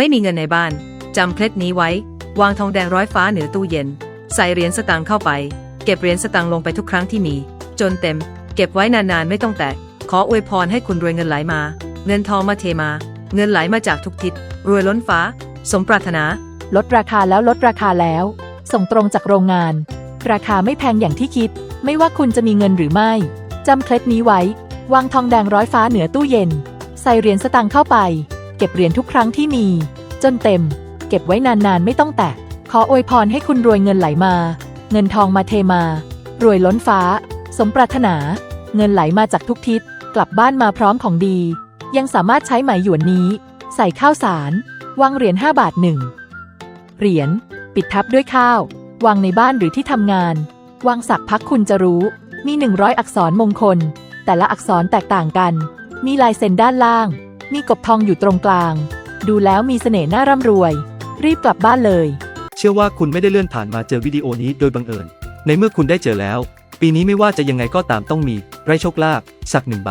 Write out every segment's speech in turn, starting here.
ไม่มีเงินในบ้านจำเคล็ดนี้ไว้ วางทองแดงร้อยฟ้าเหนือตู้เย็น ใส่เหรียญสตางค์เข้าไป เก็บเหรียญสตางค์ลงไปทุกครั้งที่มี จนเต็ม เก็บไว้นานๆไม่ต้องแตะขออวยพรให้คุณรวยเงินไหลมา เงินทองมาเทมา เงินไหลมาจากทุกทิศรวยล้นฟ้า สมปรารถนา ลดราคาแล้วลดราคาแล้ว ส่งตรงจากโรงงาน ราคาไม่แพงอย่างที่คิด ไม่ว่าคุณจะมีเงินหรือไม่จำเคล็ดนี้ไว้ วางทองแดงร้อยฟ้าเหนือตู้เย็น ใส่เหรียญสตางค์เข้าไป เก็บเหรียญทุกครั้งที่มี จนเต็ม เก็บไว้นานๆ ไม่ต้องแตะ ขออวยพรให้คุณรวยเงินไหลมา เงินทองมาเทมา รวยล้นฟ้า สมปรารถนา เงินไหลมาจากทุกทิศ กลับบ้านมาพร้อมของดี ยังสามารถใช้หมายหยวนนี้ ใส่ข้าวสารวางเหรียญ5บาทหนึ่งเหรียญปิดทับด้วยข้าว วางในบ้านหรือที่ทำงาน วางสักพักคุณจะรู้ มี 100 อักษรมงคล แต่ละอักษรแตกต่างกัน มีลายเซ็นด้านล่าง มีกบทองอยู่ตรงกลาง ดูแล้วมีเสน่ห์น่าร่ำรวย รีบกลับบ้านเลย เชื่อว่าคุณไม่ได้เลื่อนผ่านมาเจอวิดีโอนี้โดยบังเอิญ ในเมื่อคุณได้เจอแล้ว ปีนี้ไม่ว่าจะยังไงก็ตามต้องมีไร่โชคลาภสักหนึ่งใบ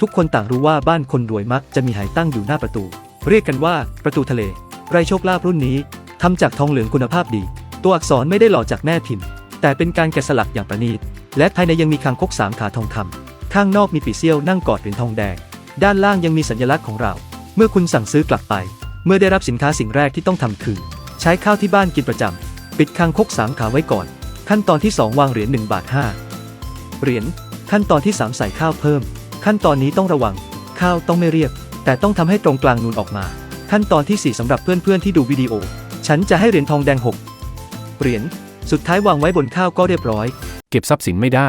ทุกคนต่างรู้ว่าบ้านคนรวยมักจะมีหายตั้งอยู่หน้าประตู เรียกกันว่าประตูทะเล ไร่โชคลาภรุ่นนี้ทำจากทองเหลืองคุณภาพดี ตัวอักษรไม่ได้หล่อจากแม่พิมพ์ แต่เป็นการแกะสลักอย่างประณีต และภายในยังมีคางคกสามขาทองคำข้างนอกมีปีเซี่ยวนั่งกอดเหรียญทองแดง ด้านล่างยังมีสัญลักษณ์ของเรา เมื่อคุณสั่งซื้อกลับไป เมื่อได้รับสินค้าสิ่งแรกที่ต้องทำคือ ใช้ข้าวที่บ้านกินประจำปิดคางคกสามขาไว้ก่อน ขั้นตอนที่ 2 วางเหรียญ1บาท5เหรียญขั้นตอนที่ 3 ใส่ข้าวเพิ่ม ขั้นตอนนี้ต้องระวัง ข้าวต้องไม่เรียบ แต่ต้องทำให้ตรงกลางนูนออกมา ขั้นตอนที่ 4สำหรับเพื่อนๆที่ดูวิดีโอ ฉันจะให้เหรียญทองแดง6เหรียญสุดท้ายวางไว้บนข้าวก็เรียบร้อย เก็บทรัพย์สินไม่ได้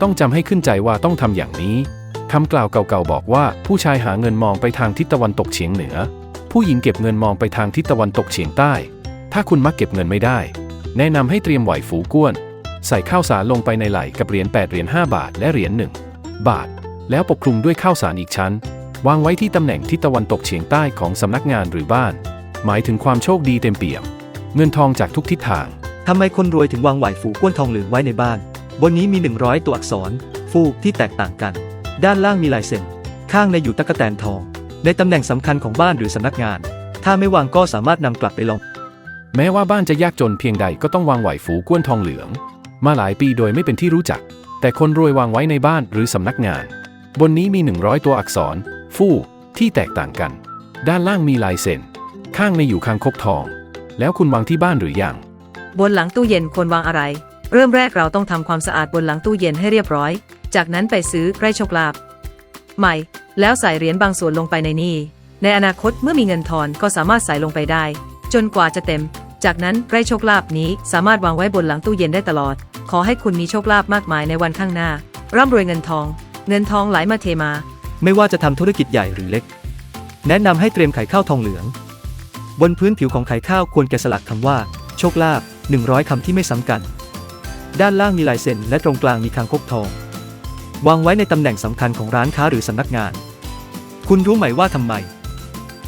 ต้องจำให้ขึ้นใจว่าต้องทำอย่างนี้ คำกล่าวเก่าๆบอกว่าผู้ชายหาเงินมองไปทางทิศตะวันตกเฉียงเหนือ ผู้หญิงเก็บเงินมองไปทางทิศตะวันตกเฉียงใต้ ถ้าคุณมักเก็บเงินไม่ได้ แนะนำให้เตรียมไหวฝูก้วน ใส่ข้าวสารลงไปในไหลกับเหรียญ8เหรียญ5บาทและเหรียญ1บาท แล้วปกคลุมด้วยข้าวสารอีกชั้น วางไว้ที่ตำแหน่งทิศตะวันตกเฉียงใต้ของสำนักงานหรือบ้าน หมายถึงความโชคดีเต็มเปี่ยม เงินทองจากทุกทิศทางทำไมคนรวยถึงวางไหวฟูก้วนทองเหลืองไว้ในบ้าน บนนี้มี 100 ตัวอักษร ฟูกที่แตกต่างกัน ด้านล่างมีลายเซ็น ข้างในอยู่ตะกแตนทอง ในตำแหน่งสำคัญของบ้านหรือสำนักงาน ถ้าไม่วางก็สามารถนำกลับไปลองแม้ว่าบ้านจะยากจนเพียงใดก็ต้องวางไหวฝูก้วนทองเหลือง มาหลายปีโดยไม่เป็นที่รู้จัก แต่คนรวยวางไว้ในบ้านหรือสำนักงาน บนนี้มี 100 ตัวอักษร ฟู่ที่แตกต่างกัน ด้านล่างมีลายเซ็น ข้างในอยู่คางคกทอง แล้วคุณวางที่บ้านหรือยัง บนหลังตู้เย็นควรวางอะไร เริ่มแรกเราต้องทำความสะอาดบนหลังตู้เย็นให้เรียบร้อย จากนั้นไปซื้อไร่โชคลาภใหม่ แล้วใส่เหรียญบางส่วนลงไปในนี่ ในอนาคตเมื่อมีเงินทอนก็สามารถใส่ลงไปได้ จนกว่าจะเต็ม จากนั้นไร่โชคลาภนี้สามารถวางไว้บนหลังตู้เย็นได้ตลอด ขอให้คุณมีโชคลาภมากมายในวันข้างหน้า ร่ำรวยเงินทอง เงินทองไหลมาเทมา ไม่ว่าจะทำธุรกิจใหญ่หรือเล็ก แนะนำให้เตรียมไข่ข้าวทองเหลือง บนพื้นผิวของไข่ข้าวควรแกะสลักคำว่า โชคลาภ100คำที่ไม่ซ้ำกัน ด้านล่างมีลายเซ็นและตรงกลางมีคางคกทอง วางไว้ในตำแหน่งสำคัญของร้านค้าหรือสำนักงาน คุณรู้ไหมว่าทำไม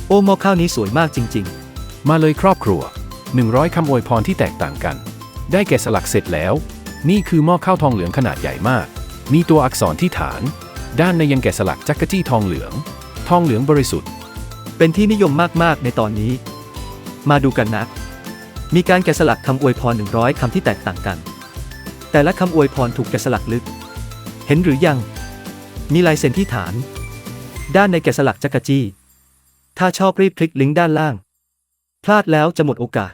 โอ้หม้อข้าวนี้สวยมากจริงๆมาเลยครอบครัว 100 คำอวยพรที่แตกต่างกัน ได้แกะสลักเสร็จแล้ว นี่คือหม้อข้าวทองเหลืองขนาดใหญ่มาก มีตัวอักษรที่ฐาน ด้านในยังแกะสลักจักรจี้ทองเหลือง ทองเหลืองบริสุทธิ์เป็นที่นิยมมากๆในตอนนี้ มาดูกันนะ มีการแกะสลักคำอวยพร 100คำที่แตกต่างกัน แต่ละคำอวยพรถูกแกะสลักลึก เห็นหรือยัง มีลายเซ็นที่ฐาน ด้านในแกะสลักจักรจี้ ถ้าชอบรีบคลิกลิงก์ด้านล่าง พลาดแล้วจะหมดโอกาส